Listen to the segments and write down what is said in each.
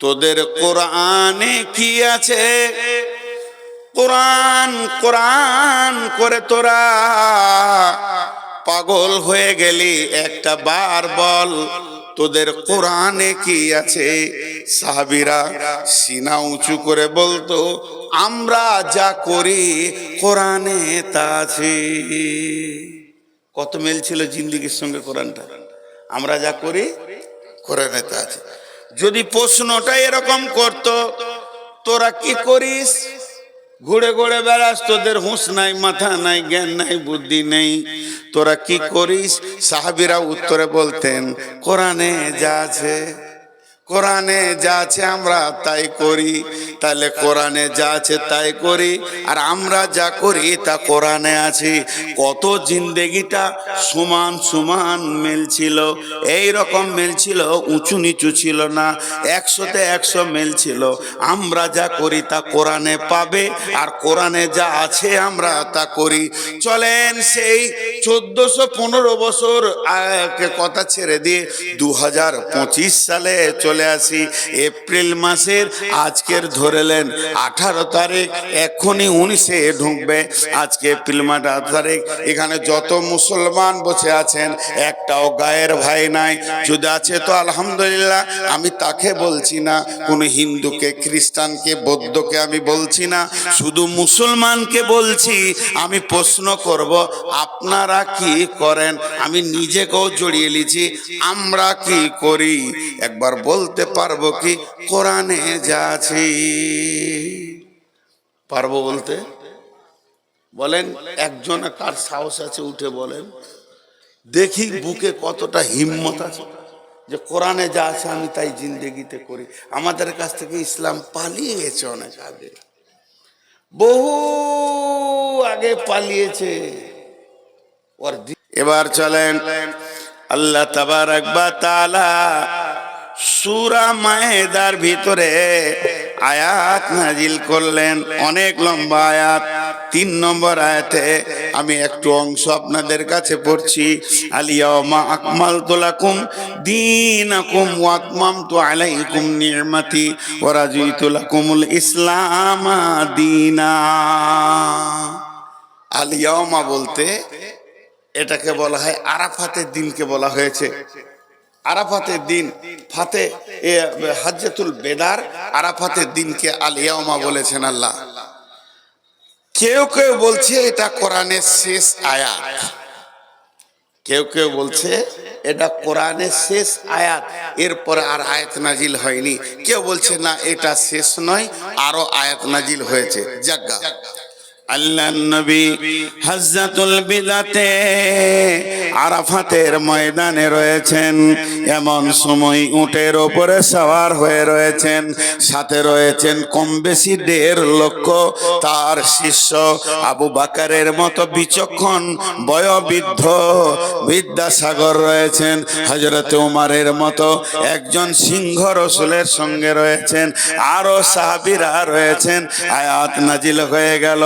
তোদের কোরআনে কি আছে? কোরআন কোরআন করে তোরা পাগল হয়ে গেলি, একটা বার বল। তোদের কোরআনে কি আছে? সাহাবিরা সিনা উঁচু করে বলতো, আমরা যা করি কোরআনে তা আছে। কত মেল ছিল জিন্দিগির সঙ্গে কোরআনটা? আমরা যা করি কোরআনে তা আছে। যদি প্রশ্নটা এরকম করত, তোরা কি করিস? ঘুরে ঘুরে বেড়াস, তোদের হুঁশ নাই, মাথা নাই, জ্ঞান নাই, বুদ্ধি নেই। তোরা কি করিস? সাহাবিরা উত্তরে বলতেন, কোরআনে যা আছে কোরআনে যা আছে আমরা তাই করি। তাহলে কোরআনে যা আছে তাই করি। আর আমরা যা করি তা কোরআনে আছি। কত জিন্দেগিটা সমান সমান মেল ছিল এই রকম মেল ছিল উঁচু নিচু ছিল না। একশোতে একশো মেল ছিল আমরা যা করি তা কোরআনে পাবে। আর কোরআনে যা আছে আমরা তা করি। চলেন সেই চোদ্দশো পনেরো বছর কথা ছেড়ে দিয়ে দু হাজার পঁচিশ সালে চলে আসি। এপ্রিল মাসের আজকের ধরেলেন আঠারো তারিখ এক্ষুনি উনিশে ঢুকবে আজকে এপ্রিল মাস আঠারো তারিখ। এখানে যত মুসলমান বসে আছেন, একটাও গায়ের ভাই নাই। যদি আছে তো আলহামদুলিল্লাহ, আমি তাকে বলছি না, কোনো হিন্দুকে, খ্রিস্টানকে, বৌদ্ধকে আমি বলছি না। শুধু মুসলমানকে বলছি, আমি প্রশ্ন করব, আপনারা কি করেন? আমি নিজেকেও জড়িয়ে নিয়েছি, আমরা কি করি? একবার বলতে পারব কি? কোরআনে যা আছে। পারব বলতে? বলেন, একজন কার সাহস আছে উঠে বলেন। দেখি বুকে কতটা হিম্মত আছে। যে কোরআনে যা আছে আমি তাই জিন্দেগিতে করি। আমাদের কাছ থেকে ইসলাম পালিয়ে গেছে অনেক আগে। বহু আগে পালিয়েছে। এবার চলেন। আল্লাহ তাবারাক বা তাআলা সূরা মায়েদার ভিতরে আয়াত নাজিল করলেন। অনেক লম্বা আয়াত। তিন নম্বর আয়াতে আমি একটু অংশ আপনাদের কাছে পড়ছি। আলিয়াউমা আকমালতু লাকুম দীনাকুম ওয়া আতমামতু আলাইকুম নি'মাতি ওয়া রাদিতু লাকুমুল ইসলাম দীনা। আলিয়াউমা বলতে এটাকে বলা হয় আরাফাতের দিনকে বলা হয়েছে। আরাফাতের দিন ফাতে হাজ্জাতুল বেদার আরাফাতের দিনকে আলিয়াউমা বলেছেন আল্লাহ। কেউ কেউ বলছে এটা কোরআনের শেষ আয়াত। কেউ কেউ বলছে এটা কোরআনের শেষ আয়াত। এরপরে আর আয়াত নাজিল হয়নি। কেউ বলছে না, এটা শেষ নয়, আরও আয়াত নাজিল হয়েছে। জাগা আল্লাহ নবী হজরতুল বিদাতে আরাফাতের ময়দানে রয়েছেন। এমন সময় উটের ওপরে সওয়ার হয়ে রয়েছেন। সাথে রয়েছেন কম বেশি দেড় লক্ষ তার শিষ্য। আবু বাকারের মতো বিচক্ষণ, বয়োবৃদ্ধ বিদ্যাসাগর রয়েছেন। হজরত উমারের মতো একজন সিংহ রসুলের সঙ্গে রয়েছেন। আরও সাহাবিরা রয়েছেন। আয়াত নাজিল হয়ে গেল।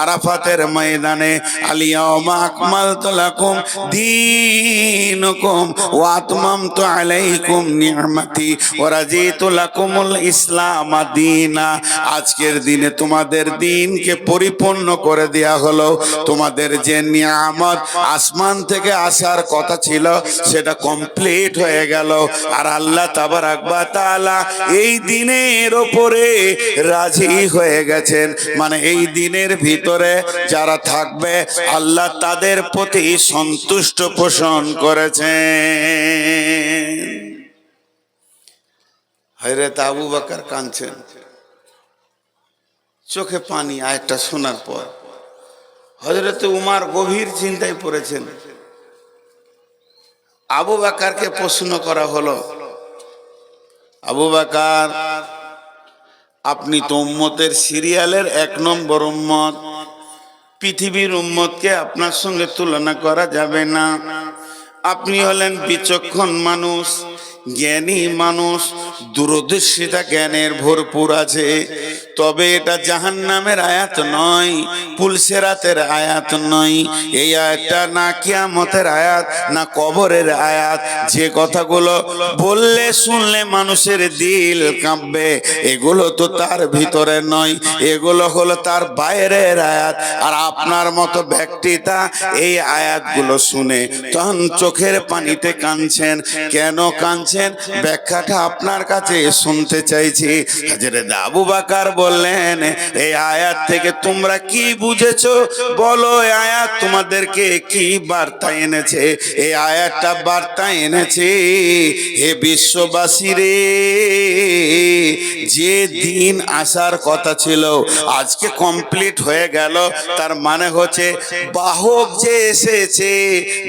আরাফাতের ময়দানে আলিয়াউমা আকমালতু লাকুম দীনুকুম ওয়া আতমামতু আলাইকুম নি'মাতি ওয়া রাজিতু লাকুমুল ইসলাম দীনা। আজকের দিনে তোমাদের দিনকে পরিপূর্ণ করে দেয়া হলো। তোমাদের যে নিয়ামত আসমান থেকে আসার কথা ছিল, সেটা কমপ্লিট হয়ে গেল। আর আল্লাহ তাবারাক ওয়া তাআলা এই দিনের ওপরে রাজি হয়ে গেছেন। মানে এই দিনের ভিতরে যারা থাকবে, আল্লাহ তাদের প্রতি সন্তুষ্ট পোষণ করেছেন হজরত আবু বাকার কাঁদছেন। চোখে পানি আয়টা শোনার পর। হজরত উমার গভীর চিন্তায় পড়েছেন। আবু বাকারকে প্রশ্ন করা হলো, আবু বাকার, আপনি তো উম্মতের সিরিয়ালের এক নম্বর উম্মত। পৃথিবীর উম্মতকে আপনার সঙ্গে তুলনা করা যাবে না। আপনি হলেন বিচক্ষণ মানুষ। জ্ঞানী মানুষ, দূরদর্শিতা জ্ঞানের ভরপুর আছে। তবে এটা জাহান নামের আয়াত নয়, পুলসেরাতের আয়াত নয়। এই আয়াতটা না কিয়ামতের আয়াত, না কবরের আয়াত। যে কথাগুলো বললে, শুনলে মানুষের দিল কাঁপবে। এগুলো তো তার ভিতরে নয়, এগুলো হলো তার বাইরের আয়াত। আর আপনার মতো ব্যক্তিটা এই আয়াতগুলো শুনে তখন চোখের পানিতে কাঁদছেন। কেন কাঁদছেন ব্যাখ্যাটা আপনার কাছে শুনতে চাইছি। হাজরত আবু বাকার বললেন, এই আয়াত থেকে তোমরা কি বুঝেছ? বলো, এই আয়াত তোমাদেরকে কি বার্তা এনেছে? এই আয়াতটা বার্তা এনেছে, হে বিশ্ববাসী রে, যে দিন আসার কথা ছিল, আজকে কমপ্লিট হয়ে গেল। তার মানে হচ্ছে, বাহক যে এসেছে,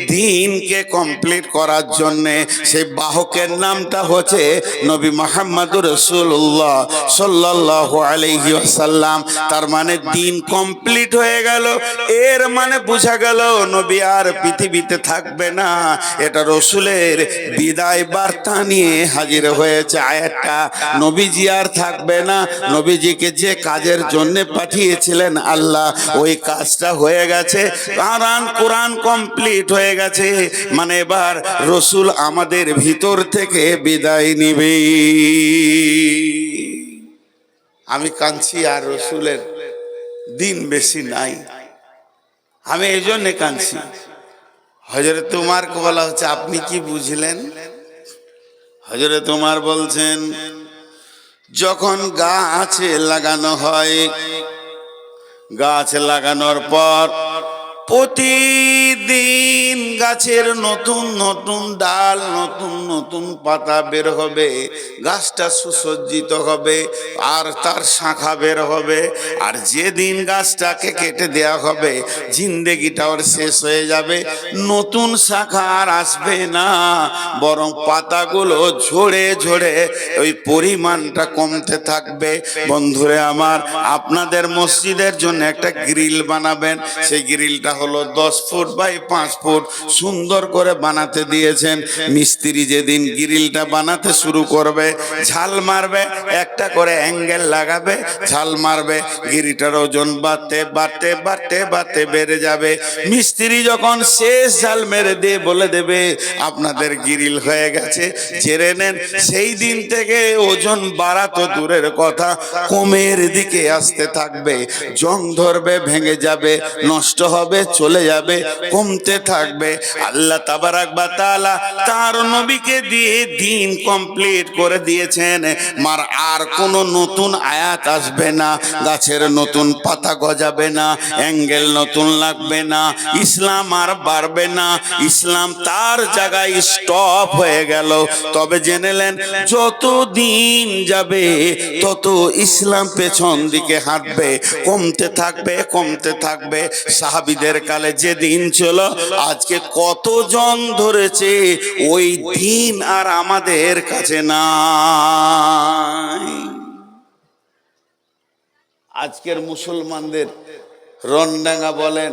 দিনকে কমপ্লিট করার জন্যে, সেই বাহকের নামটা হচ্ছে নবী মোহাম্মদুর রসুল্লাহ সাল্লাহ আলহি আসাল্লাম তার মানে দিন কমপ্লিট হয়ে গেল। এর মানে বোঝা গেল নবী আর পৃথিবীতে থাকবে না। এটা রসুলের বিদায় বার্তা নিয়ে হাজির হয়েছে আয়াতটা। নবীজি আর থাকবে না। নবীজিকে যে কাজের জন্য পাঠিয়েছিলেন আল্লাহ, ওই কাজটা হয়ে গেছে। কোরআন কোরআন কমপ্লিট হয়ে গেছে। মানে এবার রসুল আমাদের ভিতর থেকে বিদায় নিবে। আমি কাঁদছি আর রসুলের দিন বেশি নাই। আমি এই জন্যে কাঁদছি। হজরত তোমার বলা হচ্ছে, আপনি কি বুঝলেন? হজরত তোমার বলছেন, যখন গাছে লাগানো হয়, গাছ লাগানোর পর প্রতিদিন গাছের নতুন নতুন ডাল, নতুন নতুন পাতা বের হবে, গাছটা সুসজ্জিত হবে, আর তার শাখা বের হবে, আর যেদিন গাছটাকে কেটে দেওয়া হবে, জিন্দেগিটা ওর শেষ হয়ে যাবে। নতুন শাখা আর আসবে না, বরং পাতাগুলো ঝরে ঝরে ওই পরিমাণটা কমতে থাকবে। বন্ধুরে আমার, আপনাদের মসজিদের জন্য একটা গ্রিল বানাবেন, সেই গ্রিলটা হলো দশ ফুট বাই পাঁচ ফুট সুন্দর করে বানাতে দিয়েছেন। মিস্ত্রি যেদিন গ্রিলটা বানাতে শুরু করবে, ঝাল মারবে, একটা করে অ্যাঙ্গেল লাগাবে, ঝাল মারবে গিরিটার ওজন বাড়তে বাড়তে বাড়তে বাড়তে বেড়ে যাবে। মিস্ত্রি যখন শেষ ঝাল মেরে দিয়ে বলে দেবে, আপনাদের গিরিল হয়ে গেছে জেনে নেন। সেই দিন থেকে ওজন বাড়া তো দূরের কথা, কমের দিকে আসতে থাকবে, জং ধরবে, ভেঙে যাবে, নষ্ট হবে চলে যাবে, কমতে থাকবে। আল্লাহ তাবারাক বা তাআলা তার নবীকে দিয়ে দিন কমপ্লিট করে দিয়েছেন। মার আর কোনো নতুন আয়াত আসবে না, গাছের নতুন পাতা গজাবে না, অ্যাঙ্গেল নতুন লাগবে না, ইসলাম আর বাড়বে না। ইসলাম তার জায়গায় স্টপ হয়ে গেল। তবে জেনেলেন যত দিন যাবে, তত ইসলাম পেছন দিকে হাঁটবে, কমতে থাকবে কমতে থাকবে। সাহাবিদের কালে যে দিন ছিল, আজকে কত জন ধরেছে, ওই দিন আর আমাদের কাছে নাই। আজকের মুসলমানদের রনডাঙ্গা বলেন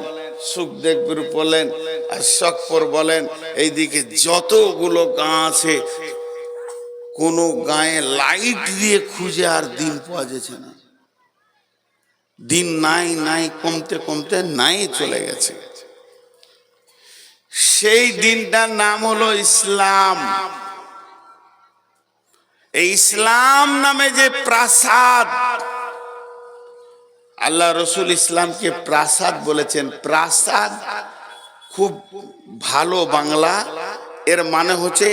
সুখদেবপুর বলেন, আর শকপুর বলেন, এইদিকে যতগুলো গাঁ আছে, কোনো গায়ে লাইট দিয়ে খুঁজে আর দিন পাওয়া যাচ্ছে না। দিন নাই নাই, কমতে কমতে নাই চলে গেছে। সেই দিনটার নাম হলো ইসলাম। এই ইসলাম নামে যে প্রাসাদ, আল্লাহ রসুল ইসলামকে প্রাসাদ বলেছেন। প্রাসাদ খুব ভালো বাংলা, এর মানে হচ্ছে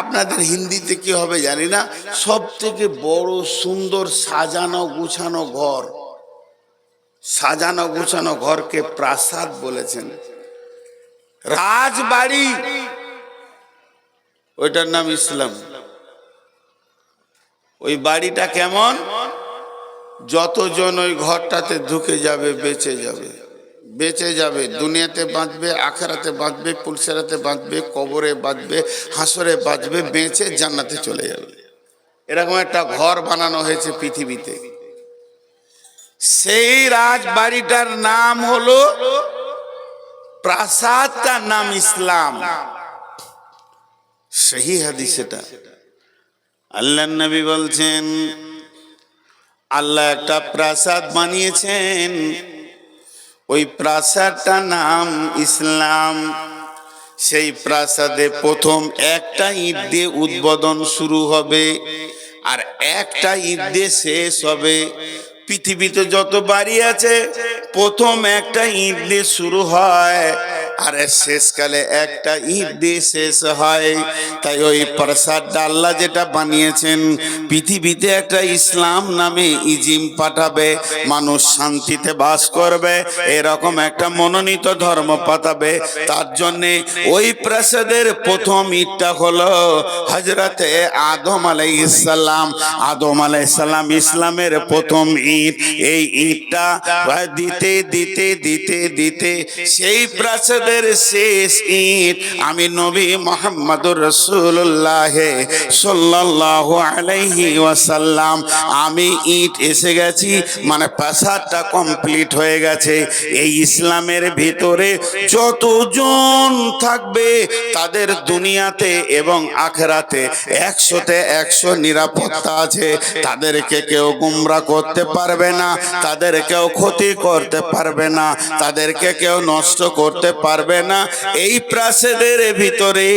আপনাদের হিন্দিতে কি হবে জানি না সব থেকে বড় সুন্দর সাজানো গুছানো ঘর। সাজানো গুছানো ঘরকে প্রাসাদ বলেছেন। রাজবাড়ি। ওইটার নাম ইসলাম। ওই বাড়িটা কেমন? যতজন ওই ঘরটাতে ঢুকে যাবে, বেঁচে যাবে। বেঁচে যাবে, দুনিয়াতে বাঁচবে, আখেরাতে বাঁচবে, পুলসেরাতে বাঁচবে, কবরে বাঁচবে, হাসরে বাঁচবে, বেঁচে জান্নাতে চলে যাবে। এরকম একটা ঘর বানানো হয়েছে পৃথিবীতে। সেই রাজবাড়িটার নাম হলো প্রাসাদটার নাম ইসলাম। সেই হাদিস এটা। আল্লাহ নবী বলছেন, আল্লাহ একটা প্রাসাদ বানিয়েছেন। ওই প্রাসাদটা নাম ইসলাম। সেই প্রাসাদে প্রথম একটা ঈদ দিয়ে উদ্বোধন শুরু হবে, আর একটা ঈদ দিয়ে শেষ হবে। পৃথিবীতে যত বাড়ি আছে প্রথম একটা দিয়ে শুরু হয়। আর শেষকালে একটা ঈদ দিয়ে শেষ হয়। তাই ওই প্রসাদটা আল্লাহ যেটা বানিয়েছেন, পৃথিবীতে একটা ইসলাম নামে ইজিম পাঠাবে, মানুষ শান্তিতে বাস করবে, এরকম একটা মনোনীত ধর্ম পাঠাবে। তার জন্যে ওই প্রাসাদের প্রথম ঈদটা হলো হজরতে আদম আলাই আলাইসাল্লাম আদম আলাইসাল্লাম ইসলামের প্রথম ঈদ। এই ঈদটা দিতে দিতে দিতে দিতে সেই প্রাসাদের শেষ ঈদ আমি নবী মোহাম্মদুর রসুল্লাহ সাল্লাহ আলাইহি ওয়াসাল্লাম। আমি ঈদ এসে গেছি মানে প্রাসাদটা কমপ্লিট হয়ে গেছে। এই ইসলামের ভিতরে যতজন থাকবে তাদের দুনিয়াতে এবং আখেরাতে একশোতে একশো নিরাপত্তা আছে। তাদেরকে কেউ গুমরা করতে পারবে না তাদের কেউ ক্ষতি করতে পারবে না, তাদেরকে কেউ নষ্ট করতে পারবে না। এই প্রাসাদের ভিতরে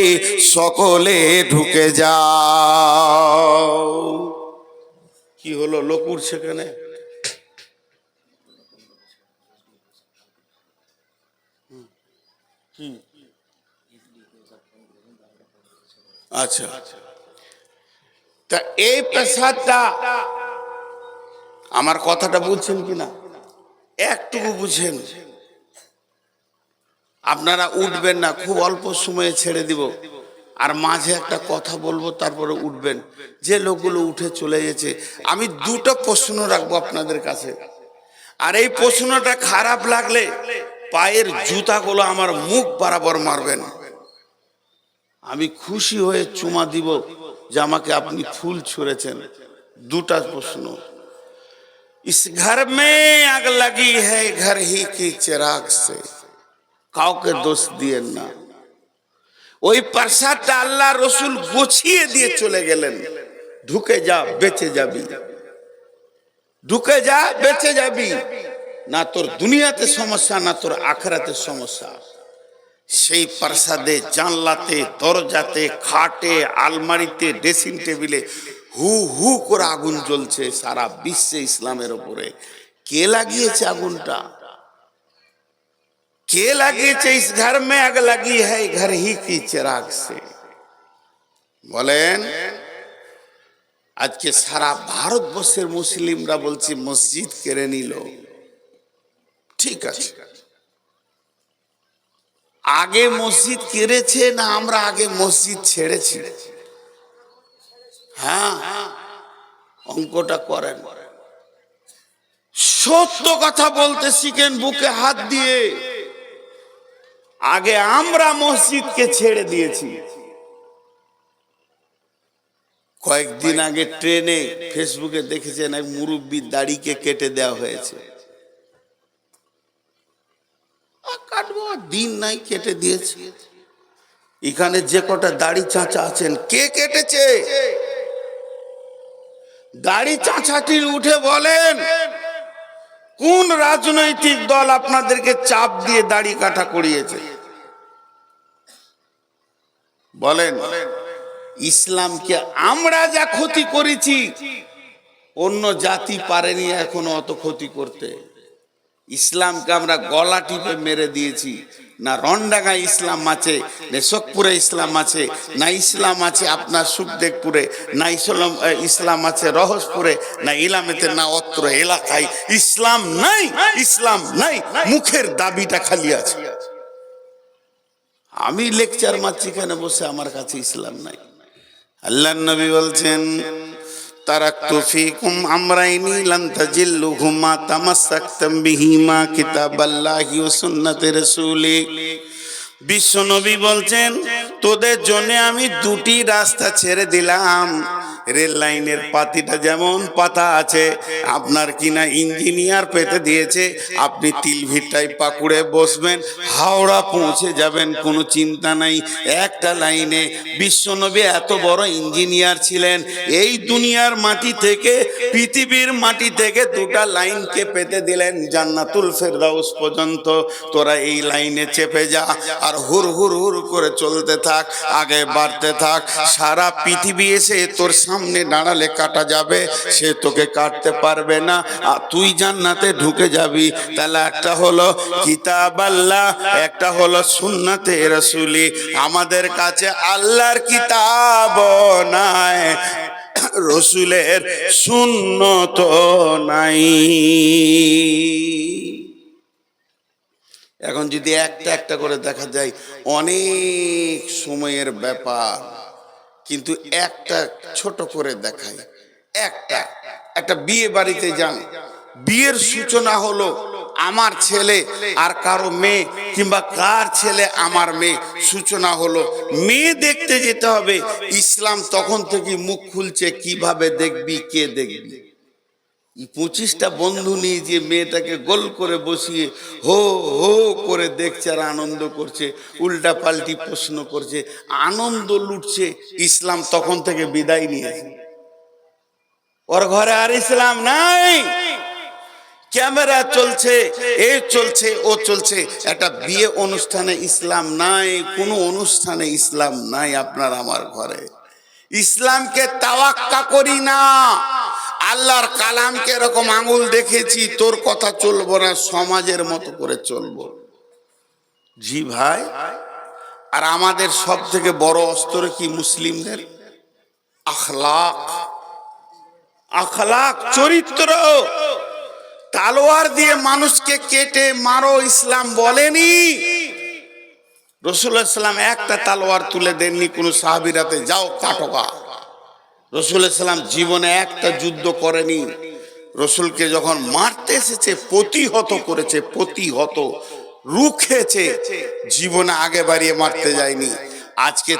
সকলে ঢুকে যাও। কি হলো? লোকুর সেখানে কি? আচ্ছা। তা এই প্রাসাদটা আমার কথাটা বুঝছেন কিনা? একটুকু বুঝেন। আপনারা উঠবেন না খুব অল্প সময়ে ছেড়ে দিব আর মাঝে একটা কথা বলবো তারপরে উঠবেন যে লোকগুলো উঠে চলে গেছে আমি দুটো প্রশ্ন রাখবো আপনাদের কাছে আর এই প্রশ্নটা খারাপ লাগলে পায়ের জুতাগুলো আমার মুখ বরাবর মারবেন আমি খুশি হয়ে চুমা দিব যে আমাকে আপনি ফুল ছুঁড়েছেন দুটা প্রশ্ন इस घर में आग लगी है घर ही की चिराग से কাউকে দোষ দিয়েন না। ওই প্রসাদটা আল্লাহ রসুল গুছিয়ে দিয়ে চলে গেলেন। ঢুকে যা, বেঁচে যাবি। ঢুকে যা, বেঁচে যাবি। না তোর দুনিয়াতে সমস্যা, না তোর আখরাতে সমস্যা। সেই প্রসাদে, জানলাতে, দরজাতে, খাটে, আলমারিতে, ড্রেসিং টেবিলে হু হু করে আগুন জ্বলছে সারা বিশ্বে ইসলামের ওপরে কে লাগিয়েছে আগুনটা? কে লাগিয়েছে ইস ঘর মে আগ লাগি है घर ही की चिराग से বলেন আজকে সারা ভারতবর্ষের মুসলিমরা বলছে মসজিদ কেড়ে নিল ঠিক আছে আগে মসজিদ কেড়েছে না আমরা আগে মসজিদ ছেড়েছি হ্যাঁ অঙ্কটা করেন সত্য কথা বলতে শিখেন বুকে হাত দিয়ে আগে আমরা মসজিদকে ছেড়ে দিয়েছি। কয়েকদিন আগে ট্রেনে ফেসবুকে দেখেছেন এক মুরব্বী দাড়িকে কেটে দেওয়া হয়েছে। কাটবো দিন নাই কেটে দিয়েছে। এখানে যে কটা দাড়ি চাঁচা আছেন, কে কেটেছে? দাড়ি চাচাটি উঠে বলেন, কোন রাজনৈতিক দল আপনাদেরকে চাপ দিয়ে দাড়ি কাটা করিয়েছে? বলেন, ইসলামকে আমরা যা ক্ষতি করেছি, অন্য জাতি পারেনি এখনও অত ক্ষতি করতে। ইসলামকে আমরা গলা টিপে মেরে দিয়েছি, না রন্ডাঙ্গা ইসলাম আছে, না শোকপুরে ইসলাম আছে, না ইসলাম আছে আপনার সুখদেবপুরে, না ইসলাম ইসলাম আছে রহসপুরে না ইলামেতে, না অত্র এলাকায়। ইসলাম নাই ইসলাম নাই, মুখের দাবিটা খালি আছে। আমি লেকচার মারছি এখানে বসে আমার কাছে ইসলাম নাই। আল্লাহ নবী বলছেন তারাক্তু ফিকুম আমরাইনি লান তাজিল্লুহুমা তামাসসাকতাম বিহিমা কিতাবাল্লাহি ওয়া সুন্নাতি রাসূলি। বিশ্বনবী বলছেন, তোদের জন্য আমি দুটি রাস্তা ছেড়ে দিলাম। রেল লাইনের পাতিটা যেমন পাতা আছে, আপনার কিনা ইঞ্জিনিয়ার পেতে দিয়েছে, আপনি তিলভিটায় পাকুড়ে বসবেন, হাওড়া পৌঁছে যাবেন, কোনো চিন্তা নাই। একটা লাইনে বিশ্বনবী এত বড় ইঞ্জিনিয়ার ছিলেন, এই দুনিয়ার মাটি থেকে, পৃথিবীর মাটি থেকে দুটা লাইনকে পেতে দিলেন জান্নাতুল ফেরদাউস পর্যন্ত। তোরা এই লাইনে চেপে যা আর হুর হুর হুর করে চলতে থাক, আগে বাড়তে থাক। সারা পৃথিবী এসে তোর সামনে দাঁড়ালে কাটা যাবে, সে তোকে কাটতে পারবে না। আর তুই জান্নাতে ঢুকে যাবি। তাহলে একটা হলো কিতাব আল্লাহ, একটা হলো সুন্নাতে রসুলি। আমাদের কাছে আল্লাহর কিতাব নাই, রসুলের সুন্নত নাই। এখন যদি একটা একটা করে দেখা যায়, অনেক সময়ের ব্যাপার। কিন্তু একটা ছোট করে দেখায় একটা। একটা বিয়ে বাড়িতে যান। বিয়ের সূচনা হলো আমার ছেলে আর কারও মেয়ে কিংবা কার ছেলে আমার মেয়ে। সূচনা হলো মেয়ে দেখতে যেতে হবে। ইসলাম তখন থেকে মুখ খুলছে, কীভাবে দেখবি, কে দেখবি? পঁচিশটা বন্ধু নিয়ে যে মেয়েটাকে গোল করে বসিয়ে হো হো করে দেখছে আর আনন্দ করছে, উল্টা পাল্টি প্রশ্ন করছে, আনন্দ লুটছে, ইসলাম তখন থেকে বিদায় নিয়েছে। ওর ঘরে আর ইসলাম নাই। ক্যামেরা চলছে, এ চলছে, ও চলছে। একটা বিয়ে অনুষ্ঠানে ইসলাম নাই, কোনো অনুষ্ঠানে ইসলাম নাই আপনার আমার ঘরে। ইসলামকে তাওয়াক্কা করি না। আল্লাহর কালামকে এরকম আঙুল দেখেছি, তোর কথা চলবো না, সমাজের মতো করে চলবো। জি ভাই, আর আমাদের সব থেকে বড় অস্ত্র কি মুসলিমদের? আখলাক। আখলাক, চরিত্র। তালোয়ার দিয়ে মানুষকে কেটে মারো, ইসলাম বলেনি। রসুল্লাহ ইসলাম একটা তালোয়ার তুলে দেননি, কোনো সাহাবিরাতে, যাও কাটোকা রসুল্লাহ ইসলাম জীবনে একটা যুদ্ধ করেনি। রসুলকে যখন মারতে এসেছে, প্রতিহত করেছে, প্রতিহত রুখেছে জীবনে আগে বাড়িয়ে মারতে যায়নি। আজকে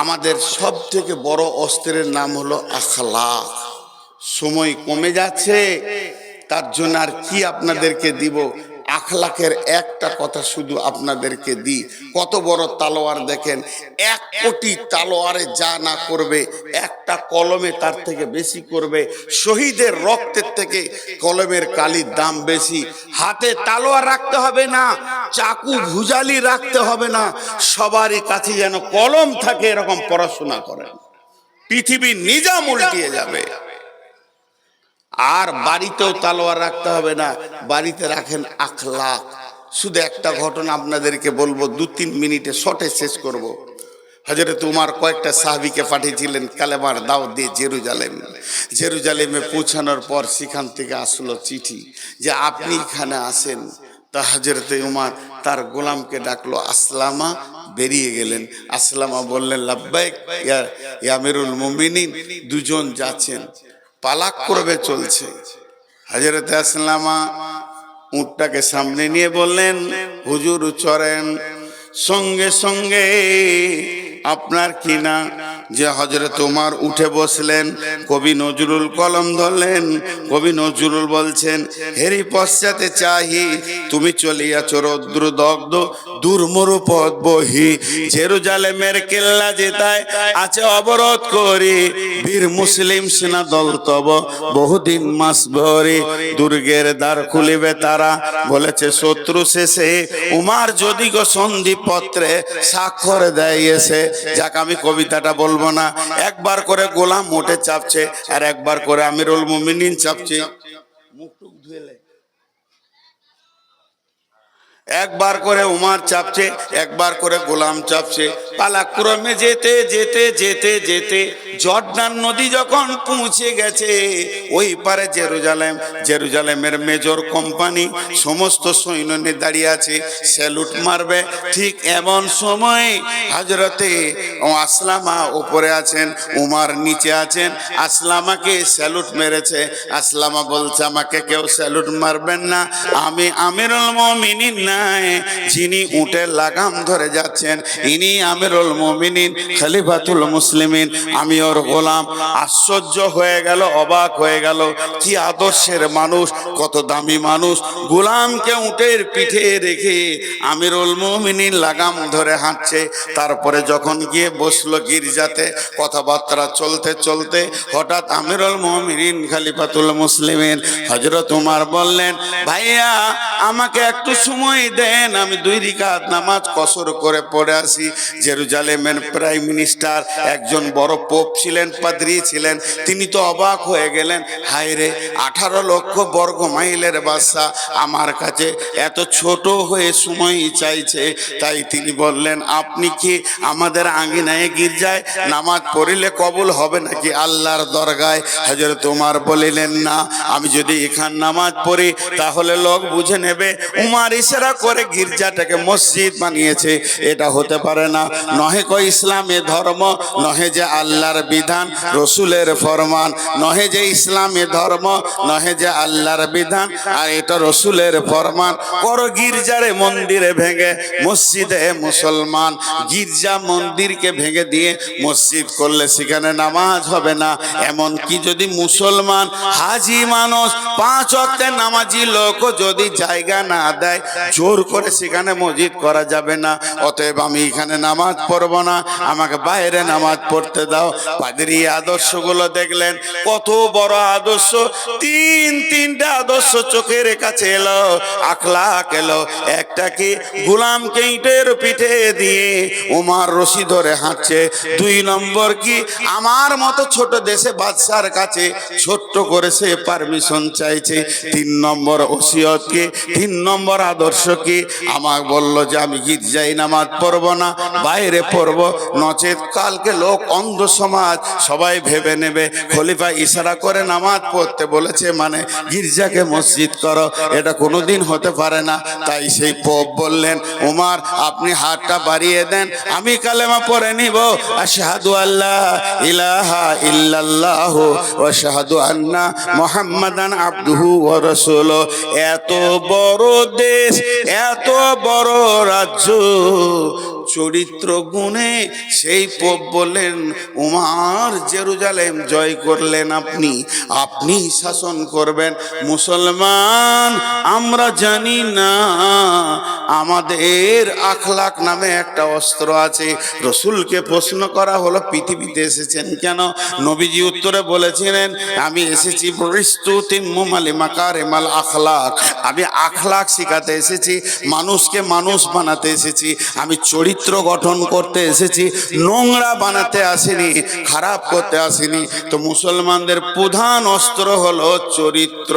আমাদের সব থেকে বড় অস্ত্রের নাম হলো আখলাক সময় কমে যাচ্ছে, তার জন্য আর কি আপনাদেরকে দিব? আখলাকের একটা কথা শুধু আপনাদেরকে দিই। কত বড় তালোয়ার দেখেন, এক কোটি তালোয়ারে যা না করবে, একটা কলমে তার থেকে বেশি করবে। শহীদের রক্তের থেকে কলমের কালির দাম বেশি। হাতে তালোয়ার রাখতে হবে না, চাকু ভুজালি রাখতে হবে না। সবারই কাছে যেন কলম থাকে, এরকম পড়াশোনা করেন। পৃথিবী নিজাম উল্টিয়ে যাবে। আর বাড়িতেও তালোয়ার রাখতে হবে না। বাড়িতে রাখেন আখলাক শুধু একটা ঘটনা আপনাদেরকে বলব, দু তিন মিনিটে শর্টে শেষ করব। হজরত উমার কয়েকটা সাহাবিকে পাঠিয়েছিলেন, কালেমার দাও দিয়ে জেরুজালেম। জেরুজালেমে পৌঁছানোর পর সেখান থেকে আসলো চিঠি যে আপনি এখানে আসেন তা হজরত উমার তার গোলামকে ডাকলো, আসলামা বেরিয়ে গেলেন। আসলামা বললেন, লাব্বাইক ইয়া ইয়ামিরুল মুমিনিন, দুজন যাচ্ছেন। পালাক করবে চলছে। হাজরত আসলামা উঁটটাকে সামনে নিয়ে বললেন, হুজুর চরেন, সঙ্গে সঙ্গে আপনার কিনা যে হজরত উমার উঠে বসলেন, কবি নজরুল কলম ধরলেন, কবি নজরুল বলছেন, হেরি পশ্চাতে চাহি, তুমি চলিয়াছ রৌদ্র দগ্ধ দুর্মরু পদ বহি জেরুজালেমের কেল্লা যেতায় আছে অবরোধ করি, বীর মুসলিম সেনা দল তব বহুদিন মাস ভরে। দুর্গের দ্বার খুলিবে তারা, বলেছে শত্রু শেষে। উমার যদি গো সন্ধি পত্রে স্বাক্ষর দেয় এসে। যাক, আমি কবিতাটা বলব না। একবার করে গোলাম মোটে চাপছে আর একবার করে আমিরুল মুমিনিন চাপছে। একবার করে উমার চাপছে, একবার করে গোলাম চাপছে। পালাক্রমে যেতে যেতে যেতে যেতে জর্ডান নদী যখন পৌঁছে গেছে, ওই পারে জেরুজালেম, জেরুজালেমের মেজর কোম্পানি সমস্ত সৈন্য নিয়ে দাঁড়িয়ে আছে স্যালুট মারবে। ঠিক এমন সময় হাজরতে আসলামা ওপরে আছেন, উমার নিচে আছেন, আসলামাকে স্যালুট মেরেছে। আসলামা বলছে, আমাকে কেউ স্যালুট মারবেন না। আমি আমিরুল মমিনিন না। নাই যিনি উটের লাগাম ধরে যাচ্ছেন, ইনি আমিরুল মুমিনিন, খালিফাতুল মুসলিমিন। আমি ওর গোলাম। আশ্চর্য হয়ে গেল, অবাক হয়ে গেল, কি আদর্শের মানুষ, কত দামি মানুষ। গোলামকে উটের পিঠে রেখে আমিরুল মুমিনিন লাগাম ধরে হাঁটছে। তারপরে যখন গিয়ে বসল গির্জাতে, কথাবার্তা চলতে চলতে, হঠাৎ আমিরুল মুমিনিন, খালিফাতুল মুসলিমিন হজরত উমার বললেন, ভাইয়া, আমাকে একটু সময় দেন, আমি দুই রিকাত নামাজ কসর করে পড়ে আসি। জেরুজালেমের প্রাইম মিনিস্টার একজন বড় পোপ ছিলেন, পাদ্রী ছিলেন। তিনি তো অবাক হয়ে গেলেন, হায় রে, আঠারো লক্ষ বর্গ মাইলের বাসা আমার কাছে এত ছোট হয়ে সময় চাইছে। তাই তিনি বললেন, আপনি কি আমাদের আঙ্গিনায় গির্জায় নামাজ পড়িলে কবুল হবে নাকি আল্লাহর দরগায়? হাজর তোমার বলিলেন, না, আমি যদি এখান নামাজ পড়ি, তাহলে লোক বুঝে নেবে, উমার ইশারা করে গির্জাটাকে মসজিদ বানিয়েছে, এটা হতে পারে না। নহে কো ইসলামে ধর্ম, নহে যে আল্লাহর বিধান, রসুলের ফরমান। নহে যে ইসলামে ধর্ম, নহে যে আল্লাহর বিধান, আর এটা রসুলের ফরমান। কর গির্জারে মন্দিরে ভেঙে মসজিদে মুসলমান। গির্জা মন্দিরকে ভেঙে দিয়ে মসজিদ করলে সেখানে নামাজ হবে না। এমন কি যদি মুসলমান হাজি মানুষ, পাঁচ অক্টের নামাজি লোক যদি জায়গা না দেয় জোর করে সেখানে মসজিদ করা যাবে না। অতএব আমি এখানে নামাজ পড়ব না। আমাকে বাইরে নামাজ পড়তে দাও। পাদরি আদর্শগুলো দেখলেন। কত বড় আদর্শ। তিন, তিনটা আদর্শ চোখের কাছে এলো আখলাক এলো। একটা কি গুলামকে ইটের পিঠে দিয়ে উমার রশি ধরে হাঁটছে। দুই নম্বর কি আমার মতো ছোট দেশে বাদশার কাছে ছোট্ট করে সে পারমিশন চাইছে। তিন নম্বর ওসিয়ত কি তিন নম্বর আদর্শ কি? আমাকে বলল যে আমি গির্জায় নামাজ পড়ব না, বাইরে পড়ব। নচেত কালকে লোক অন্ধ সমাজ, সবাই ভেবে নেবে, খলিফা ইশারা করে নামাজ পড়তে বলেছে মানে গির্জাকে মসজিদ করো, এটা কোনোদিন হতে পারে না। তাই সেই পোপ বললেন, উমার, আপনি হাতটা বাড়িয়ে দেন, আমি কালেমা পড়ে নিব। আশহাদু আল্লাহ ইলাহা ইল্লাল্লাহ ও আশহাদু আন্না মুহাম্মাদান আবদুহু ওয়া রাসূলুহু। এত বড় দেশ এত বড় রাজ্য চরিত্র গুণে সেই পোপ বললেন, উমার জেরুজালেম জয় করলেন আপনি আপনি শাসন করবেন। মুসলমান, আমরা জানি না, আমাদের আখলাক নামে একটা অস্ত্র আছে। রসুলকে প্রশ্ন করা হলো, পৃথিবীতে এসেছেন কেন? নবীজি উত্তরে বলেছিলেন, আমি এসেছি প্রস্তুতি মুমালি মাকার এমাল আখলাক আমি আখলাক শিখাতে এসেছি, মানুষকে মানুষ বানাতে এসেছি। আমি চরিত্র গঠন করতে এসেছি, নোংরা বানাতে আসেনি, খারাপ করতে আসেনি। তো মুসলমানদের প্রধান অস্ত্র হলো চরিত্র।